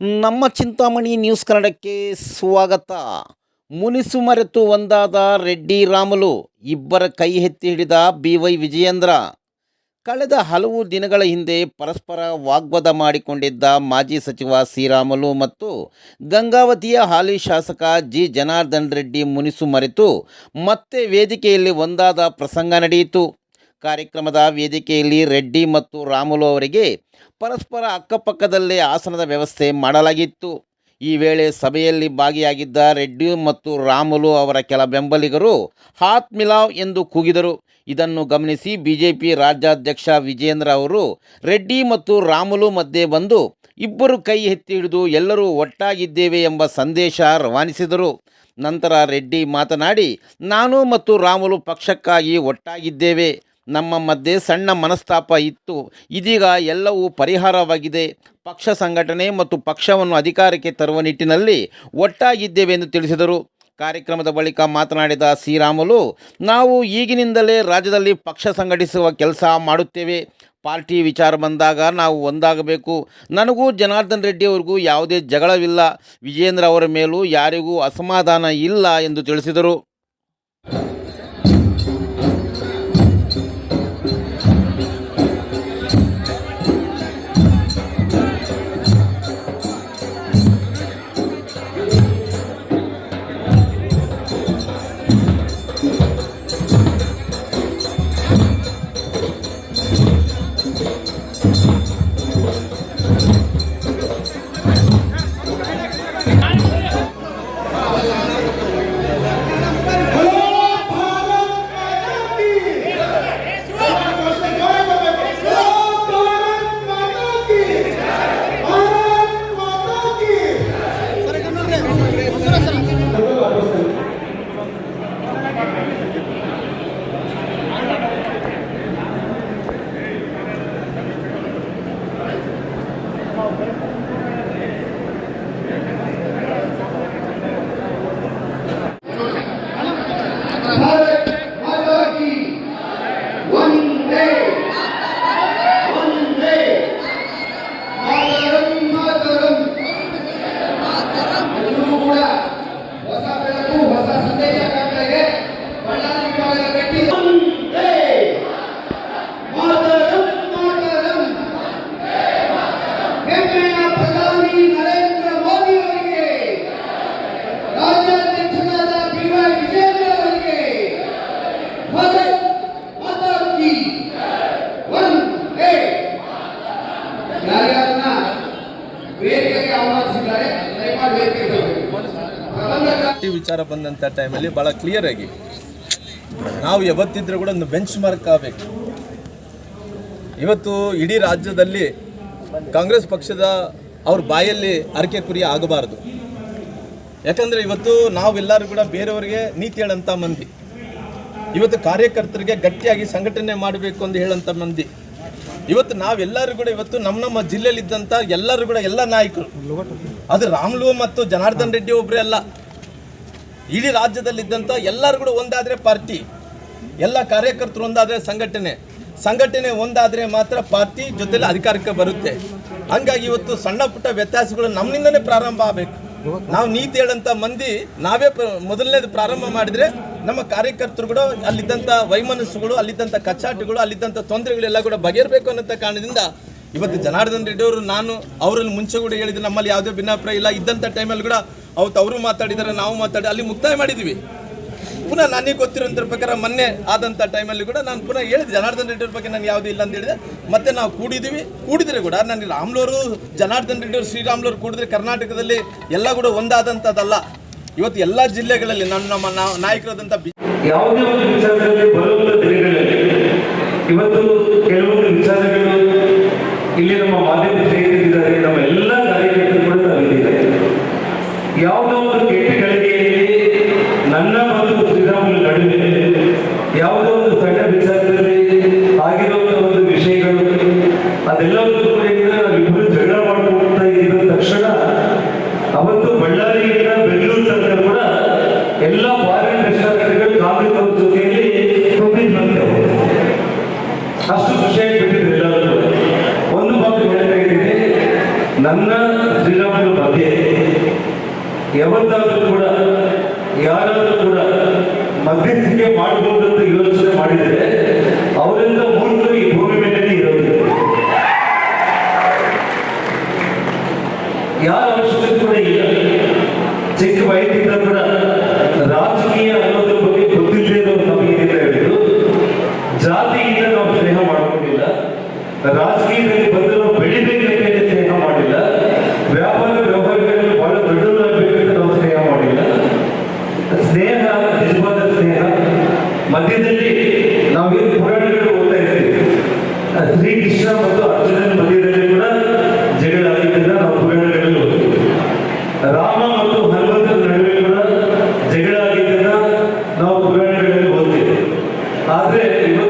ನಮ್ಮ ಚಿಂತಾಮಣಿ ನ್ಯೂಸ್ ಕನ್ನಡಕ್ಕೆ ಸ್ವಾಗತ. ಮುನಿಸು ಮರೆತು ಒಂದಾದ ರೆಡ್ಡಿ ರಾಮುಲು ಇಬ್ಬರ ಕೈ ಎತ್ತಿ ಹಿಡಿದ ಬಿ ವೈ ವಿಜಯೇಂದ್ರ. ಕಳೆದ ಹಲವು ದಿನಗಳ ಹಿಂದೆ ಪರಸ್ಪರ ವಾಗ್ವಾದ ಮಾಡಿಕೊಂಡಿದ್ದ ಮಾಜಿ ಸಚಿವ ಸಿರಾಮುಲು ಮತ್ತು ಗಂಗಾವತಿಯ ಹಾಲಿ ಶಾಸಕ ಜಿ ಜನಾರ್ದನ್ ರೆಡ್ಡಿ ಮುನಿಸು ಮರೆತು ಮತ್ತೆ ವೇದಿಕೆಯಲ್ಲಿ ಒಂದಾದ ಪ್ರಸಂಗ ನಡೆಯಿತು. ಕಾರ್ಯಕ್ರಮದ ವೇದಿಕೆಯಲ್ಲಿ ರೆಡ್ಡಿ ಮತ್ತು ರಾಮುಲು ಅವರಿಗೆ ಪರಸ್ಪರ ಅಕ್ಕಪಕ್ಕದಲ್ಲೇ ಆಸನದ ವ್ಯವಸ್ಥೆ ಮಾಡಲಾಗಿತ್ತು. ಈ ವೇಳೆ ಸಭೆಯಲ್ಲಿ ಭಾಗಿಯಾಗಿದ್ದ ರೆಡ್ಡಿ ಮತ್ತು ರಾಮುಲು ಅವರ ಕೆಲ ಬೆಂಬಲಿಗರು, ಹಾತ್ ಮಿಲಾವ್ ಎಂದು ಕೂಗಿದರು. ಇದನ್ನು ಗಮನಿಸಿ ಬಿಜೆಪಿ ರಾಜ್ಯಾಧ್ಯಕ್ಷ ವಿಜೇಂದ್ರ ಅವರು ರೆಡ್ಡಿ ಮತ್ತು ರಾಮುಲು ಮಧ್ಯೆ ಬಂದು, ಇಬ್ಬರು ಕೈ ಎತ್ತಿ ಹಿಡಿದು ಎಲ್ಲರೂ ಒಟ್ಟಾಗಿದ್ದೇವೆ ಎಂಬ ಸಂದೇಶ ರವಾನಿಸಿದರು. ನಂತರ ರೆಡ್ಡಿ ಮಾತನಾಡಿ, ನಾನು ಮತ್ತು ರಾಮುಲು ಪಕ್ಷಕ್ಕಾಗಿ ಒಟ್ಟಾಗಿದ್ದೇವೆ. ನಮ್ಮ ಮಧ್ಯೆ ಸಣ್ಣ ಮನಸ್ತಾಪ ಇತ್ತು. ಇದೀಗ ಎಲ್ಲವೂ ಪರಿಹಾರವಾಗಿದೆ. ಪಕ್ಷ ಸಂಘಟನೆ ಮತ್ತು ಪಕ್ಷವನ್ನು ಅಧಿಕಾರಕ್ಕೆ ತರುವ ನಿಟ್ಟಿನಲ್ಲಿ ಒಟ್ಟಾಗಿದ್ದೇವೆ ಎಂದು ತಿಳಿಸಿದರು. ಕಾರ್ಯಕ್ರಮದ ಬಳಿಕ ಮಾತನಾಡಿದ ಶ್ರೀರಾಮುಲು, ನಾವು ಈಗಿನಿಂದಲೇ ರಾಜ್ಯದಲ್ಲಿ ಪಕ್ಷ ಸಂಘಟಿಸುವ ಕೆಲಸ ಮಾಡುತ್ತೇವೆ. ಪಾರ್ಟಿ ವಿಚಾರ ಬಂದಾಗ ನಾವು ಒಂದಾಗಬೇಕು. ನನಗೂ ಜನಾರ್ದನ್ ರೆಡ್ಡಿ ಅವರಿಗೂ ಯಾವುದೇ ಜಗಳವಿಲ್ಲ. ವಿಜೇಂದ್ರ ಅವರ ಮೇಲೂ ಯಾರಿಗೂ ಅಸಮಾಧಾನ ಇಲ್ಲ ಎಂದು ತಿಳಿಸಿದರು. ವಿಚಾರ ಬಂದಂಥ ಟೈಮಲ್ಲಿ ಭಾಳ ಕ್ಲಿಯರ್ ಆಗಿ ನಾವು ಯಾವತ್ತಿದ್ರೂ ಕೂಡ ಒಂದು ಬೆಂಚ್ ಮಾರ್ಕ್ ಆಗಬೇಕು. ಇವತ್ತು ಇಡೀ ರಾಜ್ಯದಲ್ಲಿ ಕಾಂಗ್ರೆಸ್ ಪಕ್ಷದ ಅವ್ರ ಬಾಯಲ್ಲಿ ಅರಕೆ ಕುರಿ ಆಗಬಾರ್ದು. ಯಾಕಂದರೆ ಇವತ್ತು ನಾವೆಲ್ಲರೂ ಕೂಡ ಬೇರೆಯವರಿಗೆ ನೀತಿ ಹೇಳಂಥ ಮಂದಿ. ಇವತ್ತು ಕಾರ್ಯಕರ್ತರಿಗೆ ಗಟ್ಟಿಯಾಗಿ ಸಂಘಟನೆ ಮಾಡಬೇಕು ಅಂತ ಹೇಳೋಂಥ ಮಂದಿ. ಇವತ್ತು ನಾವೆಲ್ಲರೂ ಕೂಡ ಇವತ್ತು ನಮ್ಮ ನಮ್ಮ ಜಿಲ್ಲೆಯಲ್ಲಿದ್ದಂಥ ಎಲ್ಲರೂ ಕೂಡ ಎಲ್ಲ ನಾಯಕರು. ಅದು ರಾಮ್ಲು ಮತ್ತು ಜನಾರ್ದನ್ ರೆಡ್ಡಿ ಒಬ್ಬರೇ ಅಲ್ಲ. ಇಡೀ ರಾಜ್ಯದಲ್ಲಿದ್ದಂಥ ಎಲ್ಲರೂ ಕೂಡ ಒಂದಾದರೆ ಪಾರ್ಟಿ, ಎಲ್ಲ ಕಾರ್ಯಕರ್ತರು ಒಂದಾದರೆ ಸಂಘಟನೆ ಸಂಘಟನೆ ಒಂದಾದರೆ ಮಾತ್ರ ಪಾರ್ಟಿ ಜೊತೆಲಿ ಅಧಿಕಾರಕ್ಕೆ ಬರುತ್ತೆ. ಹಂಗಾಗಿ ಇವತ್ತು ಸಣ್ಣ ಪುಟ್ಟ ವ್ಯತ್ಯಾಸಗಳು ನಮ್ಮಿಂದನೇ ಪ್ರಾರಂಭ ಆಗಬೇಕು. ನಾವು ನೀತಿ ಹೇಳಂತ ಮಂದಿ ನಾವೇ ಮೊದಲನೇದು ಪ್ರಾರಂಭ ಮಾಡಿದ್ರೆ ನಮ್ಮ ಕಾರ್ಯಕರ್ತರು ಕೂಡ ಅಲ್ಲಿದ್ದಂಥ ವೈಮನಸ್ಸುಗಳು, ಅಲ್ಲಿದ್ದಂಥ ಕಚ್ಚಾಟಗಳು, ಅಲ್ಲಿದ್ದಂಥ ತೊಂದರೆಗಳೆಲ್ಲ ಕೂಡ ಬಗೆಹರಬೇಕು ಅನ್ನೋ ಕಾರಣದಿಂದ ಇವತ್ತು ಜನಾರ್ದನ್ ರೆಡ್ಡಿ ಅವರು, ನಾನು ಅವರಲ್ಲಿ ಮುಂಚೆ ಕೂಡ ಹೇಳಿದ್ರು ನಮ್ಮಲ್ಲಿ ಯಾವುದೇ ಭಿನ್ನಾಭಿಪ್ರಾಯ ಇಲ್ಲ. ಇದ್ದಂಥ ಟೈಮಲ್ಲಿ ಕೂಡ ಅವತ್ತು ಅವರು ಮಾತಾಡಿದ್ದಾರೆ ನಾವು ಮಾತಾಡಿ, ಅಲ್ಲಿ ಮುಕ್ತಾಯ ಮಾಡಿದ್ವಿ. ಪುನಃ ನನಗೆ ಗೊತ್ತಿರೋದ್ರ ಪ್ರಕಾರ ಮೊನ್ನೆ ಆದಂಥ ಟೈಮಲ್ಲಿ ಕೂಡ ನಾನು ಪುನಃ ಹೇಳಿದೆ ಜನಾರ್ದನ್ ರೆಡ್ಡಿ ಅವ್ರ ಬಗ್ಗೆ ನಾನು ಯಾವುದೂ ಇಲ್ಲ ಅಂತ ಹೇಳಿದೆ. ಮತ್ತೆ ನಾವು ಕೂಡಿದ್ದೀವಿ ಕೂಡಿದರೆ ಕೂಡ ನಾನು ರಾಮ್ಲೋರು, ಜನಾರ್ದನ್ ರೆಡ್ಡಿ ಅವರು, ಶ್ರೀರಾಮ್ಲೋರು ಕೂಡಿದ್ರೆ ಕರ್ನಾಟಕದಲ್ಲಿ ಎಲ್ಲ ಕೂಡ ಒಂದಾದಂಥದ್ದಲ್ಲ. ಇವತ್ತು ಎಲ್ಲ ಜಿಲ್ಲೆಗಳಲ್ಲಿ ನಾನು ನಮ್ಮ ನಾಯಕರಾದಂಥ ಒಂದು ಇವತ್ತು ಕೆಲವೊಂದು ವಿಚಾರಗಳು ಇಲ್ಲಿ ನಮ್ಮ ಮಾಧ್ಯಮ ಏನಿದೆ ನಾವಿಬ್ಬರು ಜಗಳ ಮಾಡ್ಕೊಳ್ತಾ ಇದ್ದ ತಕ್ಷಣ ಅವತ್ತು ಬಳ್ಳಾರಿಯಿಂದ ಬೆಂಗಳೂರು ತನಕ ಕೂಡ ಎಲ್ಲ ಫಾರಿನ್ ರೆಸ್ಟಾರೆಂಟ್ಗಳು ಕಾಂಗ್ರೆಸ್ ಅವ್ರ. ಜೊತೆಯಲ್ಲಿ ಅಷ್ಟು ಖುಷಿಯಾಗಿ ಬಿಟ್ಟಿದ್ರು ಎಲ್ಲರೂ ಒಂದು ಮಾತು ಹೇಳ್ತಾ ನನ್ನ ಶ್ರೀರಾಮನ ಬಗ್ಗೆ ಯಾವತ್ತಾದ್ರೂ ಕೂಡ, ಯಾರಾದರೂ ಕೂಡ ಮಧ್ಯಸ್ಥಿಕೆ ಮಾಡಬಹುದು ಅಂತ ಯೋಚನೆ ಮಾಡಿದರೆ ಅವರಿಂದ ಮೂರು ರಾಜಕೀಯದಲ್ಲಿ ಬಂದು ಬೆಳಿಬೇಕು ಬೆಳಿಬೇಕಂತ ಸ್ನೇಹ ಮಾಡಿಲ್ಲ, ವ್ಯಾಪಾರ ವ್ಯವಹಾರಗಳಲ್ಲಿ ಬಹಳ ದೊಡ್ಡದಾಗಬೇಕಂತ ನಾವು ಸ್ನೇಹ ಮಾಡಿಲ್ಲ. ಸ್ನೇಹ, ನಿಜವಾದ ಸ್ನೇಹ. ಮಧ್ಯದಲ್ಲಿ ನಾವೇನು ಪುರಾಣಗಳು ಓದ್ತಾ ಇರ್ತೀವಿ. ಶ್ರೀಕೃಷ್ಣ ಮತ್ತು ಅರ್ಜುನನ ಮಧ್ಯದಲ್ಲಿ ಕೂಡ ಜಗಳ ಆಗಿದ್ದರಿಂದ ನಾವು ಪುರಾಣಗಳಲ್ಲಿ ಓದ್ತೀವಿ. ರಾಮ ಮತ್ತು ಹನುಮಂತನ ನಡುವೆ ಕೂಡ ಜಗಳ ಆಗಿದ್ದರಿಂದ ನಾವು ಪುರಾಣಗಳಲ್ಲಿ ಓದ್ತೀವಿ. ಆದ್ರೆ ಇವತ್ತು